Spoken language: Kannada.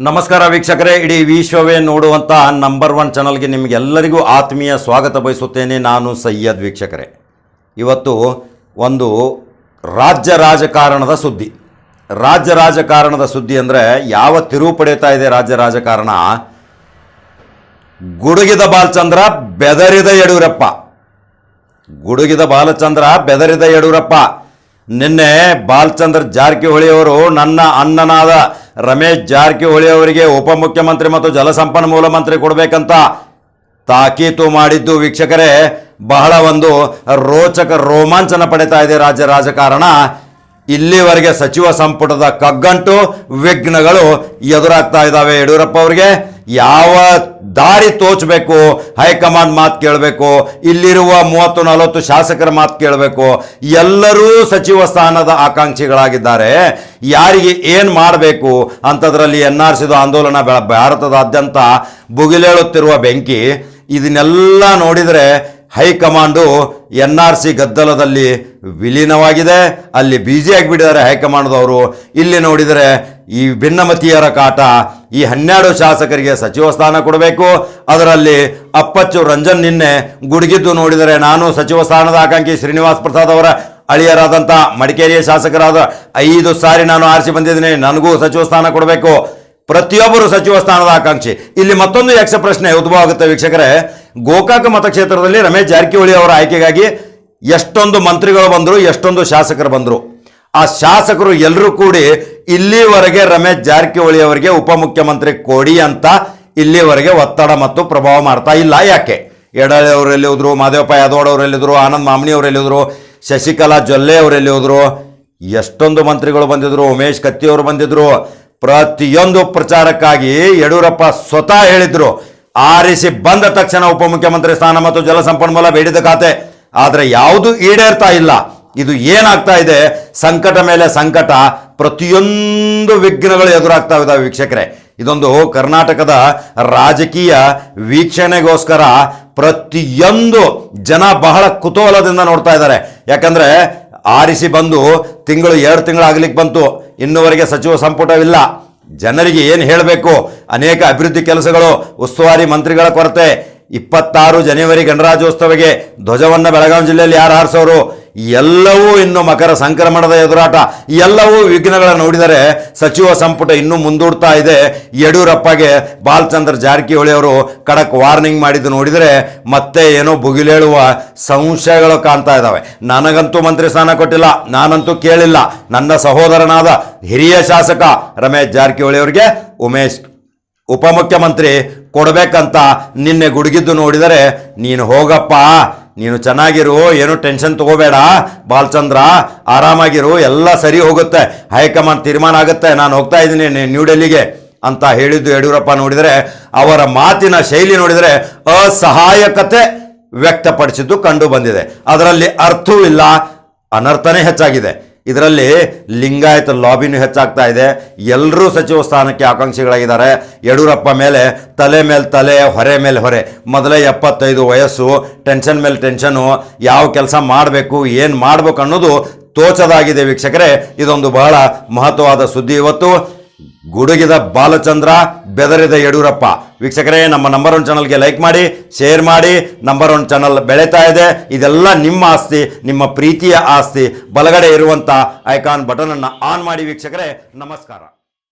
ನಮಸ್ಕಾರ ವೀಕ್ಷಕರೇ, ಇಡೀ ವಿಶ್ವವೇ ನೋಡುವಂಥ ನಂಬರ್ ಒನ್ ಚಾನಲ್ಗೆ ನಿಮಗೆಲ್ಲರಿಗೂ ಆತ್ಮೀಯ ಸ್ವಾಗತ ಬಯಸುತ್ತೇನೆ. ನಾನು ಸಯ್ಯದ್ ವೀಕ್ಷಕರೇ. ಇವತ್ತು ಒಂದು ರಾಜ್ಯ ರಾಜಕಾರಣದ ಸುದ್ದಿ. ರಾಜ್ಯ ರಾಜಕಾರಣದ ಸುದ್ದಿ ಅಂದರೆ ಯಾವ ತಿರುವು ಪಡೆಯುತ್ತಾ ಇದೆ ರಾಜ್ಯ ರಾಜಕಾರಣ? ಗುಡುಗಿದ ಬಾಲಚಂದ್ರ, ಬೆದರಿದ ಯಡಿಯೂರಪ್ಪ. ಗುಡುಗಿದ ಬಾಲಚಂದ್ರ, ಬೆದರಿದ ಯಡಿಯೂರಪ್ಪ. ನಿನ್ನೆ ಬಾಲಚಂದ್ರ ಜಾರಕಿಹೊಳಿ ಅವರು ನನ್ನ ಅಣ್ಣನಾದ ರಮೇಶ್ ಜಾರಕಿಹೊಳಿ ಅವರಿಗೆ ಉಪಮುಖ್ಯಮಂತ್ರಿ ಮತ್ತು ಜಲಸಂಪನ್ಮೂಲ ಮಂತ್ರಿ ಕೊಡಬೇಕಂತ ತಾಕೀತು ಮಾಡಿದ್ದು ವೀಕ್ಷಕರೇ, ಬಹಳ ಒಂದು ರೋಚಕ ರೋಮಾಂಚನ ಪಡಿತಾ ಇದೆ ರಾಜ್ಯ ರಾಜಕಾರಣ. ಇಲ್ಲಿವರೆಗೆ ಸಚಿವ ಸಂಪುಟದ ಕಗ್ಗಂಟು ವಿಘ್ನಗಳು ಎದುರಾಗ್ತಾ ಇದ್ದಾವೆ ಯಡಿಯೂರಪ್ಪ ಅವರಿಗೆ. ಯಾವ ದಾರಿ ತೋಚಬೇಕು, ಹೈಕಮಾಂಡ್ ಮಾತು ಕೇಳಬೇಕು, ಇಲ್ಲಿರುವ ಮೂವತ್ತು ನಲವತ್ತು ಶಾಸಕರ ಮಾತು ಕೇಳಬೇಕು, ಎಲ್ಲರೂ ಸಚಿವ ಸ್ಥಾನದ ಆಕಾಂಕ್ಷಿಗಳಾಗಿದ್ದಾರೆ. ಯಾರಿಗೆ ಏನು ಮಾಡಬೇಕು ಅಂಥದ್ರಲ್ಲಿ ಎನ್ ಆರ್ ಸಿದು ಆಂದೋಲನ ಭಾರತದಾದ್ಯಂತ ಬುಗಿಲೇಳುತ್ತಿರುವ ಬೆಂಕಿ, ಇದನ್ನೆಲ್ಲ ನೋಡಿದರೆ high command N R C ಗದ್ದಲದಲ್ಲಿ ವಿಲೀನವಾಗಿದೆ. ಅಲ್ಲಿ ಬ್ಯುಸಿ ಆಗಿಬಿಟ್ಟಿದ್ದಾರೆ ಹೈಕಮಾಂಡ್ದವರು. ಇಲ್ಲಿ ನೋಡಿದರೆ ಈ ಭಿನ್ನಮತೀಯರ ಕಾಟ ಈ ಹನ್ನೆರಡು ಶಾಸಕರಿಗೆ ಸಚಿವ ಸ್ಥಾನ ಕೊಡಬೇಕು. ಅದರಲ್ಲಿ ಅಪ್ಪಚ್ಚು ರಂಜನ್ ನಿನ್ನೆ ಗುಡುಗಿದ್ದು ನೋಡಿದರೆ ನಾನು ಸಚಿವ ಸ್ಥಾನದ ಆಕಾಂಕ್ಷಿ ಶ್ರೀನಿವಾಸ್ ಪ್ರಸಾದ್ ಅವರ ಅಳಿಯರಾದಂಥ ಮಡಿಕೇರಿಯ ಶಾಸಕರಾದ ಐದು ಸಾರಿ ನಾನು ಆರಿಸಿ ಬಂದಿದ್ದೀನಿ. ನನಗೂ ಸಚಿವ ಸ್ಥಾನ ಕೊಡಬೇಕು. ಪ್ರತಿಯೊಬ್ಬರು ಸಚಿವ ಸ್ಥಾನದ ಆಕಾಂಕ್ಷಿ. ಇಲ್ಲಿ ಮತ್ತೊಂದು ಯಕ್ಷ ಪ್ರಶ್ನೆ ಉದ್ಭವ ಆಗುತ್ತೆ ವೀಕ್ಷಕರೇ. ಗೋಕಾಕ ಮತಕ್ಷೇತ್ರದಲ್ಲಿ ರಮೇಶ್ ಜಾರಕಿಹೊಳಿ ಅವರ ಆಯ್ಕೆಗಾಗಿ ಎಷ್ಟೊಂದು ಮಂತ್ರಿಗಳು ಬಂದರು, ಎಷ್ಟೊಂದು ಶಾಸಕರು ಬಂದರು. ಆ ಶಾಸಕರು ಎಲ್ಲರೂ ಕೂಡಿ ಇಲ್ಲಿವರೆಗೆ ರಮೇಶ್ ಜಾರಕಿಹೊಳಿ ಅವರಿಗೆ ಉಪಮುಖ್ಯಮಂತ್ರಿ ಕೊಡಿ ಅಂತ ಇಲ್ಲಿವರೆಗೆ ಒತ್ತಡ ಮತ್ತು ಪ್ರಭಾವ ಮಾಡ್ತಾ ಇಲ್ಲ. ಯಾಕೆ? ಯಡಾಳಿ ಅವರು ಎಲ್ಲಿ ಹೋದ್ರು, ಮಾದೇವಪ್ಪ ಯಾದವ್ ಅವರೆಲ್ಲಿದ್ರು, ಆನಂದ್ ಮಾಮನಿ ಅವರೆಲ್ಲಿದ್ರು, ಶಶಿಕಲಾ ಜೊಲ್ಲೆ ಅವರೆಲ್ಲಿ ಹೋದ್ರು ಎಷ್ಟೊಂದು ಮಂತ್ರಿಗಳು ಬಂದಿದ್ರು, ಉಮೇಶ್ ಕತ್ತಿ ಅವರು ಬಂದಿದ್ರು, ಪ್ರತಿಯೊಂದು ಪ್ರಚಾರಕ್ಕಾಗಿ ಯಡಿಯೂರಪ್ಪ ಸ್ವತಃ ಹೇಳಿದ್ರು, ಆರಿಸಿ ಬಂದ ತಕ್ಷಣ ಉಪಮುಖ್ಯಮಂತ್ರಿ ಸ್ಥಾನ ಮತ್ತು ಜಲಸಂಪನ್ಮೂಲ ಬೇಡಿದ ಖಾತೆ. ಆದರೆ ಯಾವುದು ಈಡೇರ್ತಾ ಇಲ್ಲ. ಇದು ಏನಾಗ್ತಾ ಇದೆ? ಸಂಕಟ ಮೇಲೆ ಸಂಕಟ ಪ್ರತಿಯೊಂದು ವಿಘ್ನಗಳು ಎದುರಾಗ್ತಾ ಇದ್ದಾವೆ ವೀಕ್ಷಕರೇ. ಇದೊಂದು ಕರ್ನಾಟಕದ ರಾಜಕೀಯ ವೀಕ್ಷಣೆಗೋಸ್ಕರ ಪ್ರತಿಯೊಂದು ಜನ ಬಹಳ ಕುತೂಹಲದಿಂದ ನೋಡ್ತಾ ಇದ್ದಾರೆ. ಯಾಕಂದ್ರೆ ಆರಿಸಿ ಬಂದು ತಿಂಗಳು ಎರಡು ತಿಂಗಳಾಗ್ಲಿಕ್ಕೆ ಬಂತು. ಇನ್ನುವರೆಗೆ ಸಚಿವ ಸಂಪುಟವಿಲ್ಲ. ಜನರಿಗೆ ಏನು ಹೇಳಬೇಕು? ಅನೇಕ ಅಭಿವೃದ್ಧಿ ಕೆಲಸಗಳು, ಉಸ್ತುವಾರಿ ಮಂತ್ರಿಗಳ ಕೊರತೆ. ಇಪ್ಪತ್ತಾರು ಜನವರಿ ಗಣರಾಜ್ಯೋತ್ಸವಗೆ ಧ್ವಜವನ್ನು ಬೆಳಗಾವಿ ಜಿಲ್ಲೆಯಲ್ಲಿ ಯಾರು ಹಾರಿಸೋರು? ಎಲ್ಲವೂ ಇನ್ನು ಮಕರ ಸಂಕ್ರಮಣದ ಎದುರಾಟ, ಎಲ್ಲವೂ ವಿಘ್ನಗಳ ನೋಡಿದರೆ ಸಚಿವ ಸಂಪುಟ ಇನ್ನೂ ಮುಂದೂಡ್ತಾ ಇದೆ. ಯಡಿಯೂರಪ್ಪಗೆ ಬಾಲಚಂದ್ರ ಜಾರಕಿಹೊಳಿ ಅವರು ಖಡಕ್ ವಾರ್ನಿಂಗ್ ಮಾಡಿದ್ದು ನೋಡಿದರೆ ಮತ್ತೆ ಏನೋ ಬುಗಿಲೇಳುವ ಸಂಶಯಗಳು ಕಾಣ್ತಾ ಇದ್ದಾವೆ. ನನಗಂತೂ ಮಂತ್ರಿ ಸ್ಥಾನ ಕೊಟ್ಟಿಲ್ಲ, ನಾನಂತೂ ಕೇಳಿಲ್ಲ. ನನ್ನ ಸಹೋದರನಾದ ಹಿರಿಯ ಶಾಸಕ ರಮೇಶ್ ಜಾರಕಿಹೊಳಿ ಅವರಿಗೆ ಉಮೇಶ್ ಉಪಮುಖ್ಯಮಂತ್ರಿ ಕೊಡಬೇಕಂತ ನಿನ್ನೆ ಗುಡುಗಿದ್ದು ನೋಡಿದರೆ, ನೀನು ಹೋಗಪ್ಪ ನೀನು ಚೆನ್ನಾಗಿರು, ಏನು ಟೆನ್ಷನ್ ತಗೋಬೇಡ. ಬಾಲಚಂದ್ರ, ಆರಾಮಾಗಿರು, ಎಲ್ಲ ಸರಿ ಹೋಗುತ್ತೆ. ಹೈಕಮಾಂಡ್ ತೀರ್ಮಾನ ಆಗುತ್ತೆ. ನಾನು ಹೋಗ್ತಾ ಇದ್ದೀನಿ ನ್ಯೂ ಡೆಲ್ಲಿಗೆ ಅಂತ ಹೇಳಿದ್ದು ಯಡಿಯೂರಪ್ಪ ನೋಡಿದರೆ, ಅವರ ಮಾತಿನ ಶೈಲಿ ನೋಡಿದರೆ ಅಸಹಾಯಕತೆ ವ್ಯಕ್ತಪಡಿಸಿದ್ದು ಕಂಡು ಬಂದಿದೆ. ಅದರಲ್ಲಿ ಅರ್ಥವೂ ಇಲ್ಲ, ಅನರ್ಥನೇ ಹೆಚ್ಚಾಗಿದೆ. ಇದರಲ್ಲಿ ಲಿಂಗಾಯತ ಲಾಬಿನೂ ಹೆಚ್ಚಾಗ್ತಾ ಇದೆ. ಎಲ್ಲರೂ ಸಚಿವ ಸ್ಥಾನಕ್ಕೆ ಆಕಾಂಕ್ಷಿಗಳಾಗಿದ್ದಾರೆ. ಯಡಿಯೂರಪ್ಪ ಮೇಲೆ ತಲೆ ಮೇಲೆ ತಲೆ, ಹೊರೆ ಮೇಲೆ ಹೊರೆ. ಮೊದಲೇ ಎಪ್ಪತ್ತೈದು ವಯಸ್ಸು, ಟೆನ್ಷನ್ ಮೇಲೆ ಟೆನ್ಷನು, ಯಾವ ಕೆಲಸ ಮಾಡಬೇಕು, ಏನು ಮಾಡಬೇಕು ಅನ್ನೋದು ತೋಚದಾಗಿದೆ ವೀಕ್ಷಕರೇ. ಇದೊಂದು ಬಹಳ ಮಹತ್ವವಾದ ಸುದ್ದಿ ಇವತ್ತು. ಗುಡುಗಿದ ಬಾಲಚಂದ್ರ ಬೆದರಿದ ಯಡಿಯೂರಪ್ಪ. ವೀಕ್ಷಕರೇ, ನಮ್ಮ ನಂಬರ್ ಒನ್ ಚಾನಲ್ಗೆ ಲೈಕ್ ಮಾಡಿ ಶೇರ್ ಮಾಡಿ ನಂಬರ್ ಒನ್ ಚಾನಲ್ ಬೆಳೀತಾ ಇದೆ. ಇದೆಲ್ಲ ನಿಮ್ಮ ಆಸ್ತಿ, ನಿಮ್ಮ ಪ್ರೀತಿಯ ಆಸ್ತಿ. ಬಲಗಡೆ ಇರುವಂಥ ಐಕಾನ್ ಬಟನನ್ನು ಆನ್ ಮಾಡಿ ವೀಕ್ಷಕರೇ, ನಮಸ್ಕಾರ.